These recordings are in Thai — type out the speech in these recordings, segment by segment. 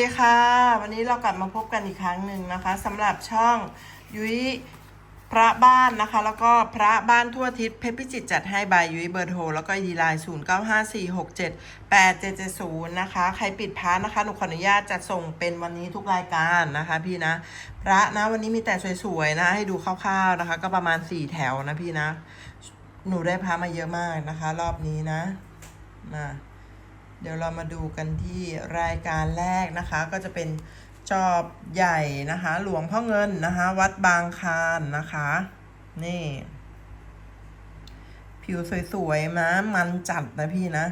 สวัสดีค่ะ วันนี้เรากลับมาพบกันอีกครั้งหนึ่งนะคะสำหรับช่องยุ้ยพระบ้านนะคะ แล้วก็พระบ้านทั่วทิศเพชรพิจิตรจัดให้บายยุ้ยเบอร์โทรแล้วก็ดีไลน์0 9 5 4 6 7 8 7 7 0นะคะใครปิดพระนะคะหนูขออนุญาตจัดส่งเป็นวันนี้ทุกรายการนะคะ พี่นะ พระนะวันนี้มีแต่สวยๆนะ ให้ดูคร่าวๆนะคะ ก็ประมาณ4แถวนะพี่นะ หนูได้พระมาเยอะมากนะคะ รอบนี้นะนะ เดี๋ยวเรามาดูกันที่รายการแรกนะคะ ก็จะเป็นจอบใหญ่นะคะ หลวงพ่อเงินนะคะ วัดบางคานนะคะ นี่ ผิวสวยๆนะมันจัดนะพี่นะ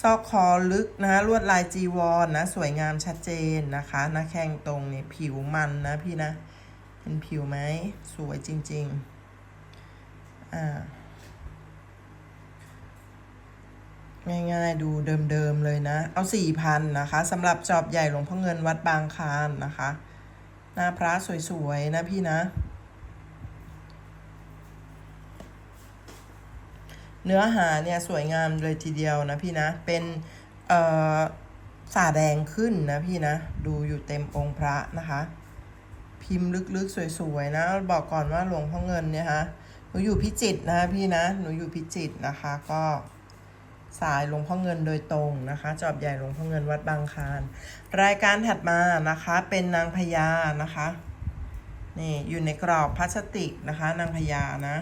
ซอกคอลึกนะะลวดลายจีวรนนะ สวยงามชัดเจนนะคะหน้าแข้งตรงนี่ผิวมันนะพี่นะ เห็นผิวไหม สวยจริง ๆ อ่า ง่ายๆดูเดิมๆเลยนะ เอาสี่พันนะคะสำหรับจอบใหญ่หลวงพ่อเงินวัดบางคานนะคะ หน้าพระสวยๆ นะพี่นะ เนื้อหาเนี่ยสวยงามเลยทีเดียวนะพี่นะ เป็นเอ่อสาแดงขึ้นนะพี่นะ ดูอยู่เต็มองค์พระนะคะ พิมพ์ลึกๆ สวยๆ นะ บอกก่อนว่าหลวงพ่อเงินเนี่ยฮะหนูอยู่พิจิตรนะพี่นะ หนูอยู่พิจิตรนะคะก็ สายหลวงพ่อเงินโดยตรงนะคะจอบใหญ่หลวงพ่อเงินวัดบางคารรายการถัดมานะคะเป็นนางพญานะคะนี่อยู่ในกรอบพลาสติกนะคะ นางพญานะ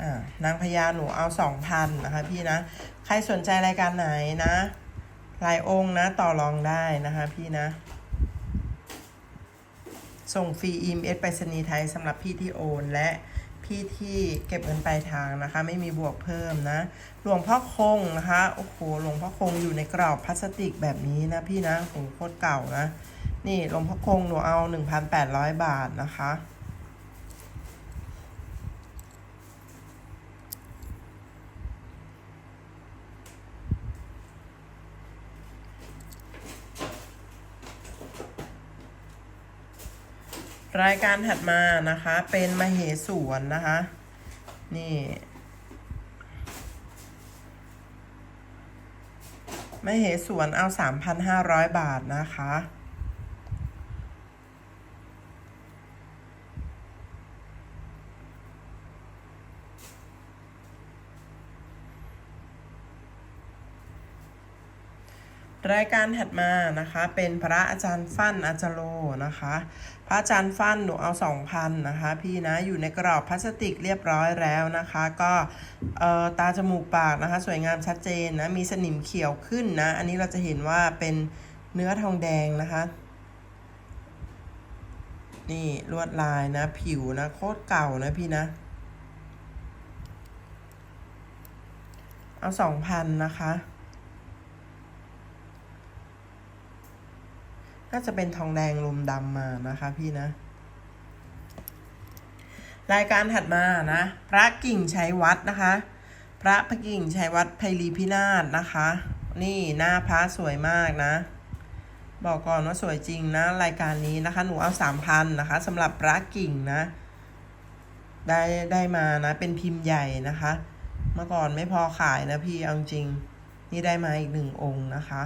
อ่านางพญาหนูเอาสองพันนะคะพี่นะ ใครสนใจรายการไหนนะลายองค์นะต่อรองได้นะคะพี่นะ ส่งฟรีอีเมสไปรษณีย์ไทยสำหรับพี่ที่โอนและ ที่ที่เก็บเงินปลายทางนะคะ ไม่มีบวกเพิ่มนะ หลวงพ่อคงนะคะโอ้โหหลวงพ่อคงอยู่ในกรอบพลาสติกแบบนี้นะพี่นะโอ้โหโคตรเก่านะ นี่หลวงพ่อคงหนูเอา 1,800 บาทนะคะ รายการถัดมานะคะ เป็นมเหสวนนะคะ นี่มเหสวนเอา 3,500 บาทนะคะ รายการถัดมานะคะเป็นพระอาจารย์ฟั่นอาจารโลนะคะ พระอาจารย์ฟั่นหนูเอาสองพันนะคะพี่นะอยู่ในกรอบพลาสติกเรียบร้อยแล้วนะคะ ก็เอ่อตาจมูกปากนะคะ สวยงามชัดเจนนะมีสนิมเขียวขึ้นนะ อันนี้เราจะเห็นว่าเป็นเนื้อทองแดงนะคะนี่ลวดลายนะผิวนะโคตรเก่านะพี่นะเอาสองพันนะคะ น่าจะเป็นทองแดงลมดำมานะคะพี่นะ รายการถัดมานะ พระกิ่งชัยวัดนะคะ พระพระกิ่งชัยวัดไพรีพินาศนะคะ นี่หน้าพระสวยมากนะ บอกก่อนว่าสวยจริงนะ รายการนี้นะคะ หนูเอาสามพันนะคะสำหรับพระกิ่งนะ ได้ได้มานะเป็นพิมพ์ใหญ่นะคะ เมื่อก่อนไม่พอขายนะพี่เอาจริง นี่ได้มาอีกหนึ่งองค์นะคะ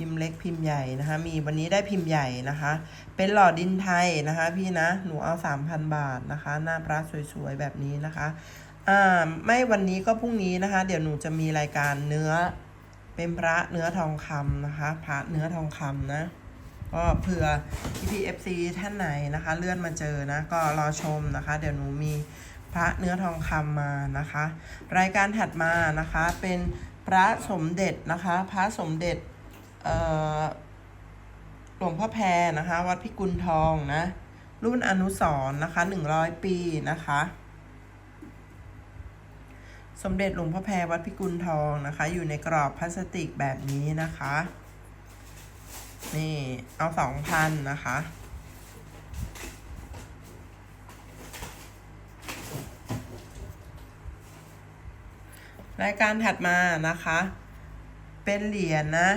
พิมพ์เล็กพิมพ์ใหญ่นะคะ มีวันนี้ได้พิมพ์ใหญ่นะคะ เป็นหลอดดินไทยนะคะ พี่นะหนูเอาสามพันบาทนะคะ หน้าพระสวยๆแบบนี้นะคะอ่าไม่วันนี้ก็พรุ่งนี้นะคะ เดี๋ยวหนูจะมีรายการเนื้อ เป็นพระเนื้อทองคำนะคะ พระเนื้อทองคำนะก็เผื่อ PPFC ท่านไหนนะคะ เลื่อนมาเจอนะ ก็รอชมนะคะ เดี๋ยวหนูมีพระเนื้อทองคำมานะคะ รายการถัดมานะคะเป็นพระสมเด็จนะคะ พระสมเด็จ หลวงพ่อแพรนะคะ วัดพิกุลทองนะ รุ่นอนุสรนะคะหนึ่งร้อยปีนะคะ สมเด็จหลวงพ่อแพรวัดพิกุลทองนะคะ อยู่ในกรอบพลาสติกแบบนี้นะคะ นี่เอาสองพันนะคะรายการถัดมานะคะ เป็นเหรียญนะ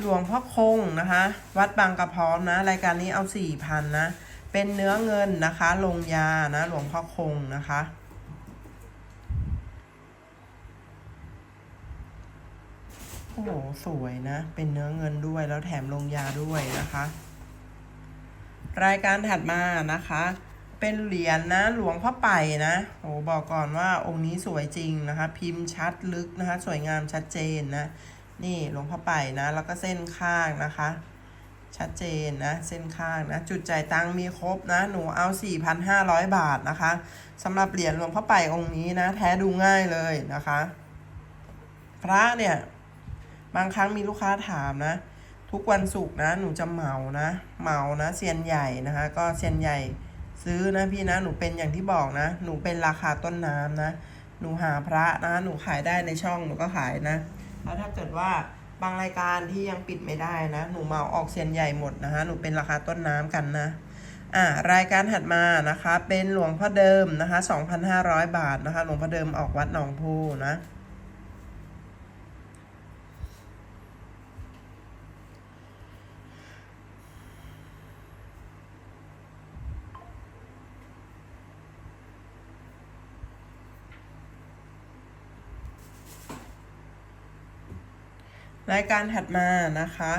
หลวงพ่อคงนะคะ วัดบางกระพร้อมนะ รายการนี้เอาสี่พันนะ เป็นเนื้อเงินนะคะ ลงยานะ หลวงพ่อคงนะคะโอ้โหสวยนะ เป็นเนื้อเงินด้วยแล้วแถมลงยาด้วยนะคะ รายการถัดมานะคะ เป็นเหรียญนะหลวงพ่อไปนะโอ้บอกก่อนว่าองค์นี้สวยจริงนะคะ พิมพ์ชัดลึกนะคะ สวยงามชัดเจนนะ นี่หลวงพ่อไปนะ แล้วก็เส้นข้างนะคะ ชัดเจนนะ เส้นข้างนะ จุดจ่ายตังมีครบนะ หนูเอา 4,500 บาทนะคะสำหรับเหรียญหลวงพ่อไปองค์นี้นะ แท้ดูง่ายเลยนะคะ พระเนี่ย บางครั้งมีลูกค้าถามนะ ทุกวันศุกร์นะ หนูจะเหมานะ เหมานะเซียนใหญ่นะคะ ก็เซียนใหญ่ซื้อนะพี่นะ หนูเป็นอย่างที่บอกนะ หนูเป็นราคาต้นน้ำนะ หนูหาพระนะ หนูขายได้ในช่อง หนูก็ขายนะ แล้วถ้าเกิดว่าบางรายการที่ยังปิดไม่ได้นะ หนูเมาออกเซียนใหญ่หมดนะคะ หนูเป็นราคาต้นน้ำกันนะอ่ารายการถัดมานะคะ เป็นหลวงพ่อเดิมนะคะ 2,500 บาทนะคะ หลวงพ่อเดิมออกวัดหนองพูนะ รายการถัดมานะคะ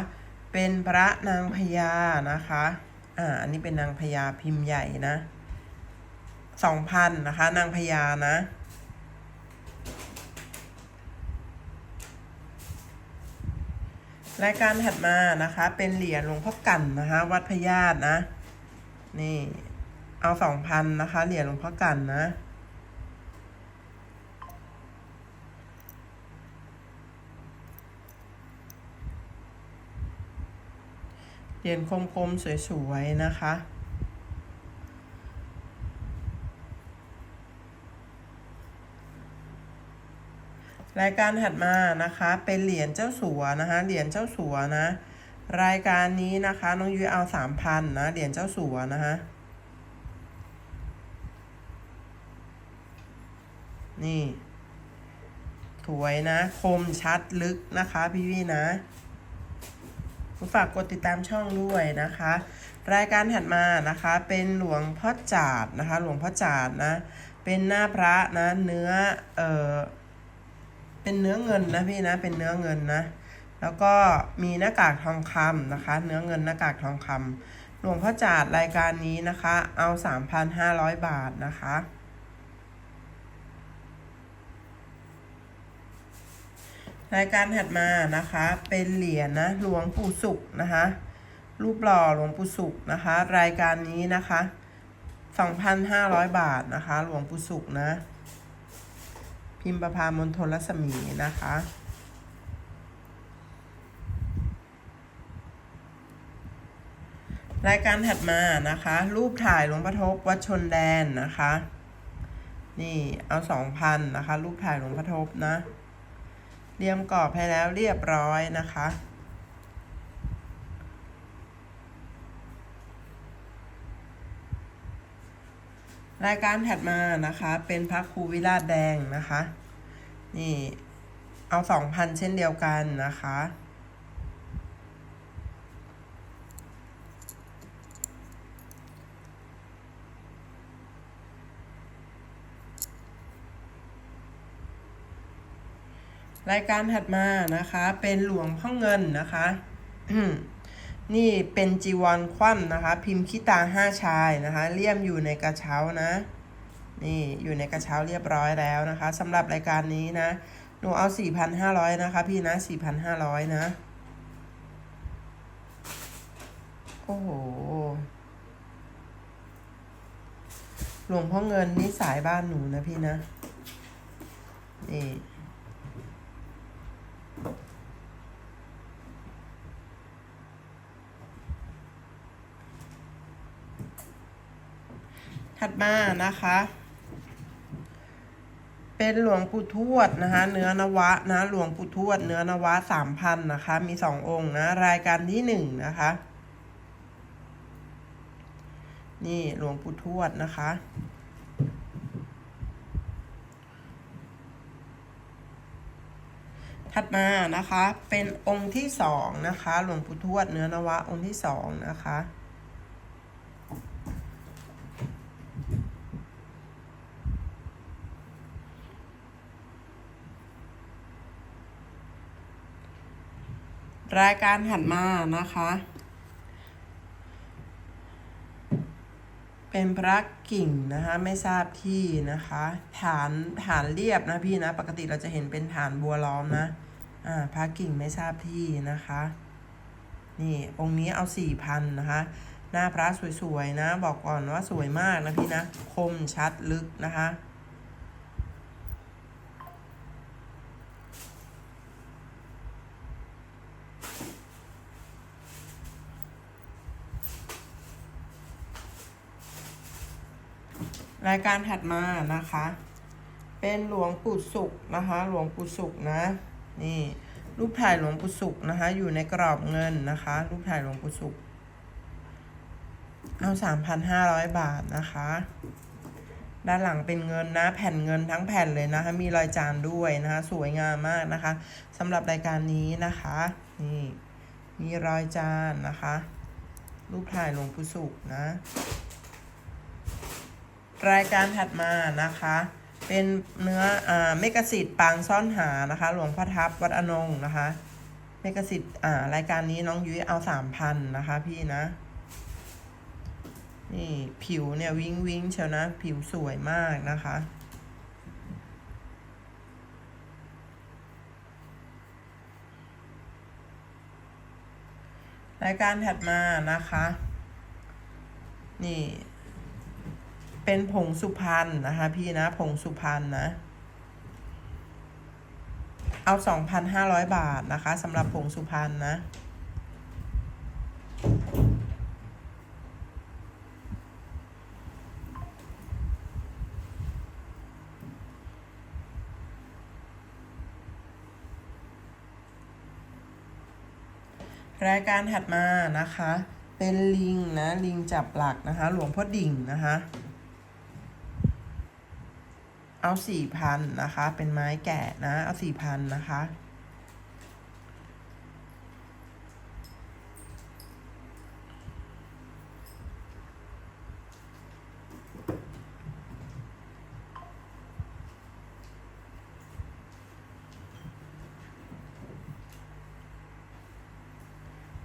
เป็นพระนางพญานะคะ อ่า อันนี้เป็นนางพญาพิมพ์ใหญ่นะสองพันนะคะ นางพญานะรายการถัดมานะคะ เป็นเหรียญหลวงพ่อกันนะคะ วัดพญาตนะ นี่ เอาสองพันนะคะ เหรียญหลวงพ่อกันนะ เหรียญคมๆสวยๆนะคะ รายการถัดมานะคะเป็นเหรียญเจ้าสัวนะคะเหรียญเจ้าสัวนะ รายการนี้นะคะน้องยุ้ยเอาสามพันนะเหรียญเจ้าสัวนะคะนี่สวยนะ คมชัดลึกนะคะพี่พี่นะ ฝากกดติดตามช่องด้วยนะคะ รายการถัดมานะคะเป็นหลวงพ่อจาดนะคะ หลวงพ่อจาดนะ เป็นหน้าพระนะเนื้อเออเป็นเนื้อเงินนะพี่นะเป็นเนื้อเงินนะ แล้วก็มีหน้ากากทองคำนะคะ เนื้อเงินหน้ากากทองคำหลวงพ่อจาดรายการนี้นะคะ เอา 3,500 บาทนะคะ รายการถัดมานะคะ เป็นเหรียญนะหลวงปู่สุขนะคะ รูปหล่อหลวงปู่สุขนะคะ รายการนี้นะคะ2,500 บาทนะคะ หลวงปู่สุขนะ พิมพ์ประพามณฑลรัศมีนะคะรายการถัดมานะคะ รูปถ่ายหลวงพ่อทบวัดชนแดนนะคะ นี่เอา2,000นะคะ รูปถ่ายหลวงพ่อทบนะ เรียมกรอบให้แล้วเรียบร้อยนะคะ รายการถัดมานะคะเป็นพระครูวิราชแดงนะคะ นี่เอาสองพันเช่นเดียวกันนะคะ รายการถัดมานะคะ เป็นหลวงพ่อเงินนะคะนี่เป็นจีวรคว่ำนะคะ พิมพ์คิตาห้าชายนะคะเลี่ยมอยู่ในกระเช้านะนี่อยู่ในกระเช้าเรียบร้อยแล้วนะคะสำหรับรายการนี้นะหนูเอา 4,500 นะคะ พี่นะ 4,500 นะ โอ้โห หลวงพ่อเงินนี่สายบ้านหนูนะพี่นะ นี่ ถัดมานะคะ เป็นหลวงปู่ทวดนะคะ เนื้อนวะนะ หลวงปู่ทวด เนื้อนวะสามพันนะคะ มีสององค์นะ รายการที่หนึ่งนะคะ นี่หลวงปู่ทวดนะคะถัดมานะคะเป็นองค์ที่สองนะคะ หลวงปู่ทวดเนื้อนวะองค์ที่สองนะคะ รายการถัดมานะคะ เป็นพระกิ่งนะคะ ไม่ทราบที่นะคะ ฐานฐานเรียบนะพี่นะ ปกติเราจะเห็นเป็นฐานบัวล้อมนะ อ่าพระกิ่งไม่ทราบที่นะคะ นี่องค์นี้เอาสี่พันนะคะ หน้าพระสวยๆนะ บอกก่อนว่าสวยมากนะพี่นะ คมชัดลึกนะคะ รายการถัดมานะคะ เป็นหลวงปู่สุขนะคะ หลวงปู่สุขนะนี่รูปถ่ายหลวงปู่สุขนะคะ อยู่ในกรอบเงินนะคะ รูปถ่ายหลวงปู่สุขเอาสามพันห้าร้อยบาทนะคะ ด้านหลังเป็นเงินนะ แผ่นเงินทั้งแผ่นเลยนะคะ มีรอยจานด้วยนะคะ สวยงามมากนะคะสำหรับรายการนี้นะคะ นี่ มีรอยจานนะคะ รูปถ่ายหลวงปู่สุขนะ รายการถัดมานะคะ เป็นเนื้ออ่าเมกสิทธิ์ปางซ่อนหานะคะ หลวงพ่อทับวัดอนงนะคะ เมกสิทธิ์อ่ารายการนี้น้องยุ้ยเอาสามพันนะคะพี่นะ นี่ผิวเนี่ยวิ้งวิ้งเชียวนะ ผิวสวยมากนะคะรายการถัดมานะคะ นี่ เป็นผงสุพรรณนะคะพี่นะผงสุพรรณนะ เอา 2,500 บาทนะคะสำหรับผงสุพรรณนะรายการถัดมานะคะ เป็นลิงนะ ลิงจับหลักนะคะ หลวงพ่อดิ่งนะคะ เอาสี่พันนะคะ เป็นไม้แกะนะ เอาสี่พันนะคะ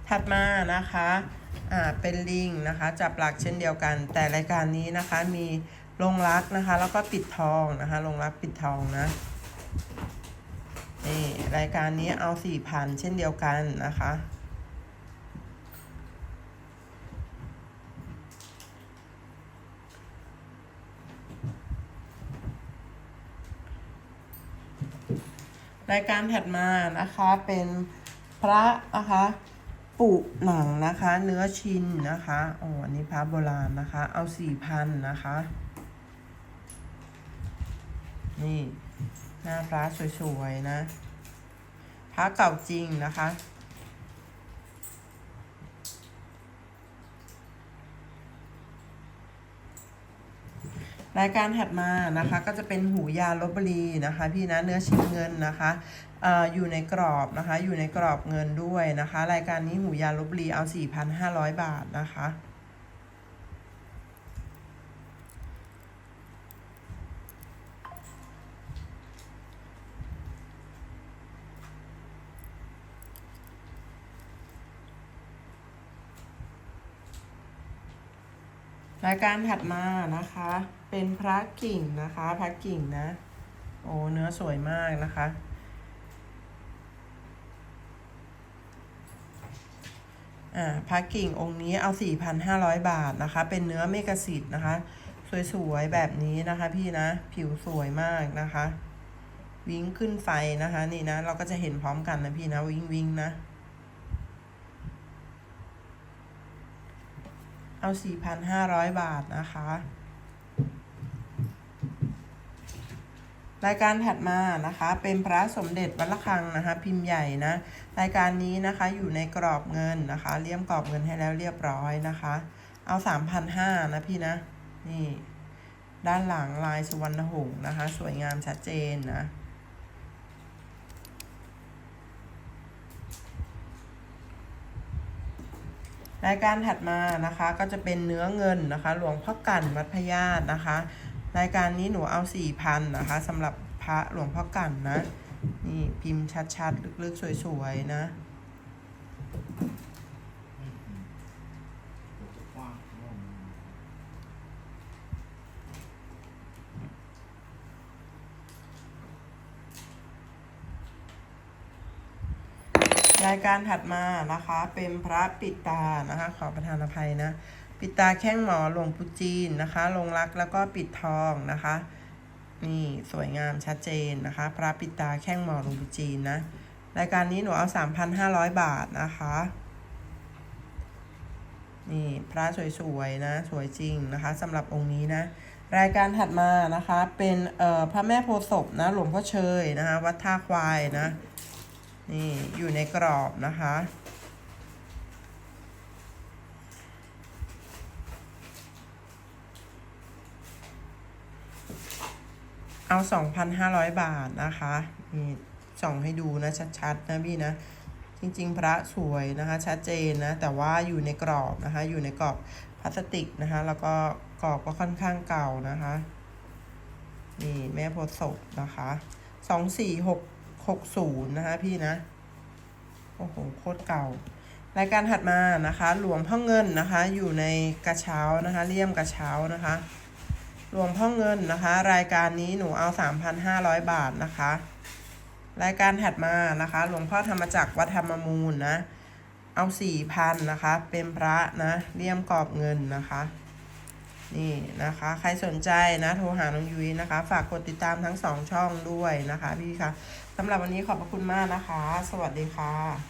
ถัดมานะคะ อ่า เป็นลิงนะคะ จับหลักเช่นเดียวกัน แต่รายการนี้นะคะมี ลงรักนะคะ แล้วก็ปิดทองนะคะ ลงรักปิดทองนะนี่รายการนี้เอาสี่พันเช่นเดียวกันนะคะ รายการถัดมานะคะเป็นพระนะคะปุหนังนะคะ เนื้อชิ้นนะคะอ๋ออันนี้พระโบราณนะคะ เอาสี่พันนะคะ นี่ หน้าพระสวยๆนะ พระเก่าจริงนะคะ รายการถัดมานะคะ ก็จะเป็นหูยาลบบุรีนะคะ พี่นะเนื้อชิ้นเงินนะคะอออยู่ในกรอบนะคะ อยู่ในกรอบเงินด้วยนะคะ รายการนี้หูยาลบบุรีเอา 4,500 บาทนะคะ รายการถัดมานะคะ เป็นพระกิ่งนะคะ พระกิ่งนะ โอ้เนื้อสวยมากนะคะ อ่าพระกิ่งองค์นี้เอา 4,500 บาทนะคะ เป็นเนื้อเมกะสิทธ์นะคะ สวยๆ แบบนี้นะคะพี่นะ ผิวสวยมากนะคะ วิ้งขึ้นไฟนะคะ นี่นะ เราก็จะเห็นพร้อมกันนะพี่นะ วิ้งวิ้งนะ เอา 4,500 บาทนะคะ รายการถัดมานะคะ เป็นพระสมเด็จวัดระฆังนะคะ พิมพ์ใหญ่นะ รายการนี้นะคะอยู่ในกรอบเงินนะคะ เลี่ยมกรอบเงินให้แล้วเรียบร้อยนะคะ เอา 3,500นะพี่นะ นี่ ด้านหลังลายสุวรรณหงส์นะคะ สวยงามชัดเจนนะ รายการถัดมานะคะก็จะเป็นเนื้อเงินนะคะ หลวงพ่อกันวัดพญาตนะคะ รายการนี้หนูเอาสี่พันนะคะสำหรับพระหลวงพ่อกันนะ นี่พิมพ์ชัดๆ ลึกๆ สวยๆ นะ รายการถัดมานะคะเป็นพระปิดตานะคะ ขอประทานอภัยนะ ปิดตาแข้งหมอหลวงปู่จีนนะคะลงรักแล้วก็ปิดทองนะคะ นี่สวยงามชัดเจนนะคะ พระปิดตาแข้งหมอหลวงปู่จีนนะรายการนี้หนูเอา 3,500 บาทนะคะ นี่พระสวยๆนะสวยจริงนะคะสำหรับองค์นี้นะรายการถัดมานะคะเป็นเอ่อพระแม่โพศพนะหลวงพ่อเชยนะคะวัดท่าควายนะ นี่อยู่ในกรอบนะคะ เอา 2,500 บาทนะคะนี่ส่องให้ดูนะชัดๆนะพี่นะ จริงๆ พระสวยนะคะ ชัดเจนนะ แต่ว่าอยู่ในกรอบนะคะ อยู่ในกรอบพลาสติกนะคะ แล้วก็กรอบก็ค่อนข้างเก่านะคะ นี่แม่โพธิ์ศพนะคะสองสี่หก หกศูนย์นะคะพี่นะ โอ้โหโคตรเก่า รายการถัดมานะคะ หลวงพ่อเงินนะคะ อยู่ในกระเช้านะคะเลี่ยมกระเช้านะคะ หลวงพ่อเงินนะคะ รายการนี้หนูเอา 3,500 บาทนะคะ รายการถัดมานะคะ หลวงพ่อธรรมจักรวัดธรรมมูลนะเอา4,000นะคะ เป็นพระนะเลี่ยมกรอบเงินนะคะ นี่นะคะ ใครสนใจนะ โทรหาน้องยุ้ยนะคะ ฝากกดติดตามทั้งสองช่องด้วยนะคะ พี่คะ สำหรับวันนี้ขอบพระคุณมากนะคะ สวัสดีค่ะ